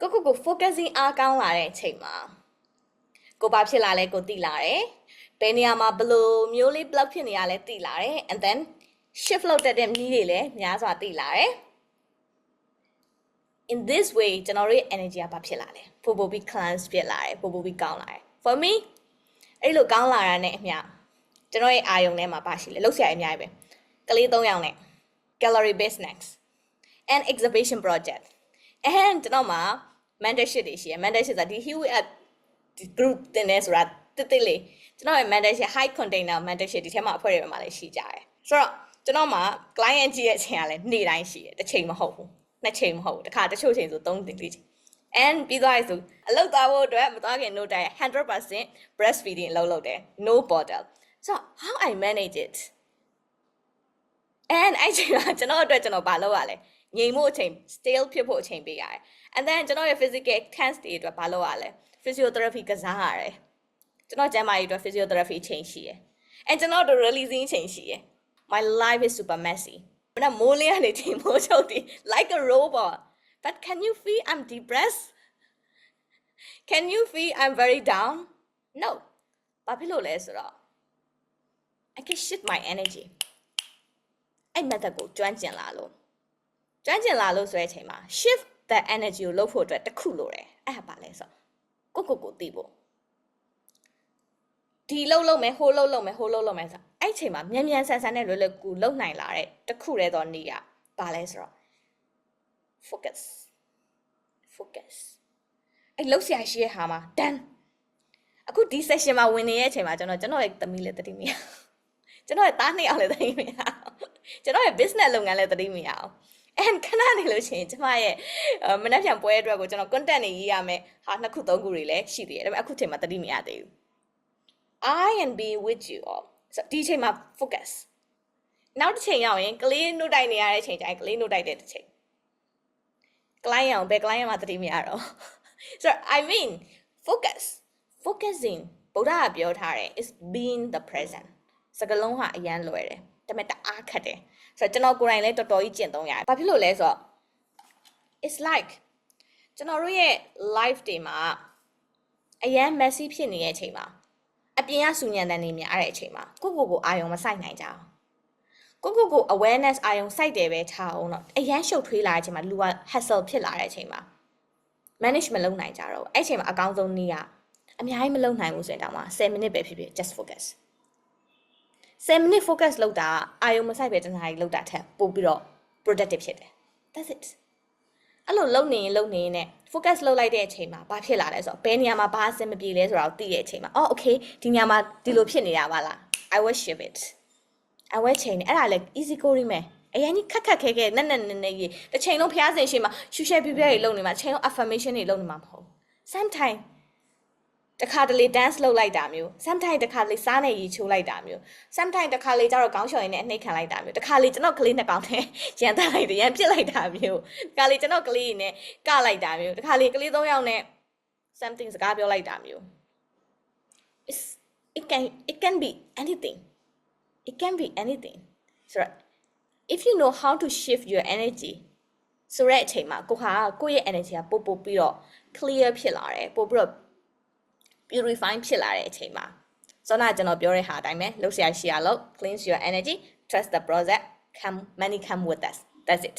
ကိုကိုကို focusing အားကောင်းလာတဲ့အချိန်မှာကိုဘာဖြစ်လာလဲကိုသိလာတယ်ဘယ်နေရာမှာဘယ်လိုမျိုးလေး block ဖြစ်နေရလဲသိလာတယ် and then shift လုပ်တတ်တဲ့နည်းတွေလည်းများစွာသိလာတယ် in this way ကျွန်တော်တို့ရဲ့ energy ကဘာဖြစ်လာလဲပိုပိုပြီး cleanse ဖြစ်လာတယ်ပိုပိုပြီးကောင်းလာတယ် for me အဲ့လိုကောင်းလာတာနဲ့အမျှကျွန်တော်ရဲ့အာယုံထဲမှာပါရှိလေလှုပ်ရှားအများကြီးပဲကလေး၃ယောက်နဲ့ gallery business and exhibition project and ကျွန်တော်မှာ mentorship တွေရှိရယ် mentorship ဆိုတာဒီ Huey at ဒီ group တင်နေဆိုတာတစ်တစ်လေးကျွန်တော်ရဲ့ mentorship high container mentorship ဒီထဲမှာအဖွဲ့တွေမှာလည်းရှိကြတယ်ဆိုတော့ကျွန်တော်မှာ client ကြီးရဲ့အချိန်ကလည်းနေ့တိုင်းရှိတယ်တစ်ချိန်မဟုတ်ဘူးနှစ်ချိန်မဟုတ်ဘူးတစ်ခါတချို့ချိန်ဆို3တင်4ချိန် and ပြီးသွားပြီဆိုအလုပ်သွားဖို့အတွက်မသွားခင် no diet 100% breastfeeding လုပ်လုပ်တယ် no bottle so how i manage it and အဲ့ချိန်မှာကျွန်တော်အတွက်ကျွန်တော်ဘာလုပ်ရလဲ ငြိမ်မှုအချိန် still ဖြစ်ဖို့အချိန်ပေးရတယ် and then ကျွန်တော်ရဲ့ physical test တွေအတွက်ဘာလုပ်ရလဲ physiotherapy ကစားရတယ်ကျွန်တော်ကျန်းမာရေးအတွက် physiotherapy အချိန်ရှိရယ် and ကျွန်တော်တို့ releasing အချိန်ရှိရယ် my life is super messy မနက်မိုးလင်းကနေချိန်မိုးချုပ်တည် like a robot but can you feel i'm depressed can you feel i'm very down no ဘာဖြစ်လို့လဲဆိုတော့ i can shift my energy အဲ့ method ကိုကျွမ်းကျင်လာလို့ ကျွမ်းကျင်လာလို့ဆိုတဲ့အချိန်မှာ shift the energy ကိုလုပ်ဖို့အတွက်တစ်ခုလိုတယ်အဲ့ဒါပါလဲဆိုတော့ကိုကိုကိုသိဖို့ဒီလှုပ်လှုပ်မယ်ဟိုလှုပ်လှုပ်မယ်ဟိုလှုပ်လှုပ်မယ်ဆိုတော့အဲ့အချိန်မှာမြန်မြန်ဆန်ဆန်နဲ့လွယ်လွယ်ကူလှုပ်နိုင်လာတဲ့တစ်ခုတည်းသောနေရပါလဲဆိုတော့ focus focus အဲ့လှုပ်ရှားရှိရဲ့ဟာမှာ done အခုဒီ session မှာဝင်နေရဲ့အချိန်မှာကျွန်တော်ကျွန်တော်ရဲ့သမီးလည်းတတိမရအောင်ကျွန်တော်ရဲ့သားနှစ်ယောက်လည်းတတိမရအောင်ကျွန်တော်ရဲ့ business လုပ်ငန်းလည်းတတိမရအောင် and ခဏနေလို့ရှိရင်ကျမရဲ့မနှက်ဖြန်ပွဲအတွက်ကိုကျွန်တော် content တွေရေးရမယ်ဟာနှစ်ခုသုံးခုတွေလည်းရှိသေးတယ်ဒါပေမဲ့အခုချိန်မှာတတိမရသေးဘူး I am being with you all ဆိုဒီချိန်မှာ focus နောက်တစ်ချိန်ရောက်ရင်ကလေးနှုတ်တိုက်နေရတဲ့ချိန်ကျရင်ကလေးနှုတ်တိုက်တဲ့တစ်ချိန် client အောင်ဘယ် client မှာတတိမရတော့ဆိုတော့ I mean focus focusing ဗုဒ္ဓကပြောထားတယ် is being the present စကလုံးဟာအရန်လွယ်တယ် ဒါပေမဲ့တအားခက်တယ်ဆိုတော့ကျွန်တော်ကိုယ်တိုင်လည်းတော်တော်ကြီးကျင့်သုံးရတယ်ဘာဖြစ်လို့လဲဆိုတော့ it's like ကျွန်တော်တို့ရဲ့ life တွေမှာအရန် messy ဖြစ်နေတဲ့အချိန်မှာအပြင်ကစူညံတန်နေများတဲ့အချိန်မှာကိုကိုကိုအာယုံမဆိုင်နိုင်ကြအောင်ကိုကိုကို awareness အာယုံစိုက်တယ်ပဲထားအောင်တော့အရန်ရှုပ်ထွေးလာတဲ့အချိန်မှာလူက hassle ဖြစ်လာတဲ့အချိန်မှာ manage မလုပ်နိုင်ကြတော့ဘူးအဲ့အချိန်မှာအကောင်းဆုံးနည်းကအများကြီးမလုပ်နိုင်ဘူးဆိုရင်တောင်မှ10 minute ပဲဖြစ်ဖြစ် just focus 10 minute focus လုပ်တာအာယုံမဆိုင်ပဲတနားကြီးလုပ်တာထက်ပိုပြီးတော့ productive ဖြစ်တယ် that's it အဲ့လိုလုပ်နေရင်လုပ်နေရင် ਨੇ focus လုပ်လိုက်တဲ့အချိန်မှာဘာဖြစ်လာလဲဆိုတော့ဘယ်နေရာမှာဘာအဆင်မပြေလဲဆိုတာကိုသိတဲ့အချိန်မှာအော် okay ဒီနေရာမှာဒီလိုဖြစ်နေတာပါလား i will shift it i will change အဲ့ဒါလည်း easy go ရမယ်အရင်ကြီးခက်ခက်ခဲခဲနဲ့နဲ့နဲ့နဲ့ကြီးတစ်ချိန်လုံးဖျားစင်ရှိမှာရှူရှဲပြပြတွေလုပ်နေမှာချိန်လုံး affirmation တွေလုပ်နေမှာမဟုတ် sometime တခါတလေ dance လုပ်လိုက်တာမျိုး sometime တခါတလေစားနေရီချိုးလိုက်တာမျိုး sometime တခါလေကျတော့ခေါင်းလျှော်ရင်းနဲ့အနှိတ်ခံလိုက်တာမျိုးတခါလေကျွန်တော်ကလေးနှစ်ကောင်နဲ့ရန်တက်လိုက်တယ်ရန်ပြစ်လိုက်တာမျိုးတခါလေကျွန်တော်ကလေးနဲ့ကလိုက်တာမျိုးတခါလေကလေးသုံးယောက်နဲ့ something စကားပြောလိုက်တာမျိုး it's it can it can be anything it can be anything so if you know how to shift your energy ဆိုတဲ့အချိန်မှာကိုဟာကိုယ့်ရဲ့ energy ကပို့ပို့ပြီးတော့ clear ဖြစ်လာတယ်ပို့ပြီးတော့ purify ဖြစ်လာတဲ့အချိန်မှာစောနာကျွန်တော်ပြောတဲ့ဟာအတိုင်းပဲလှုပ်ရှားရှိရလို့ cleanse your energy trust the process come money come with us that's it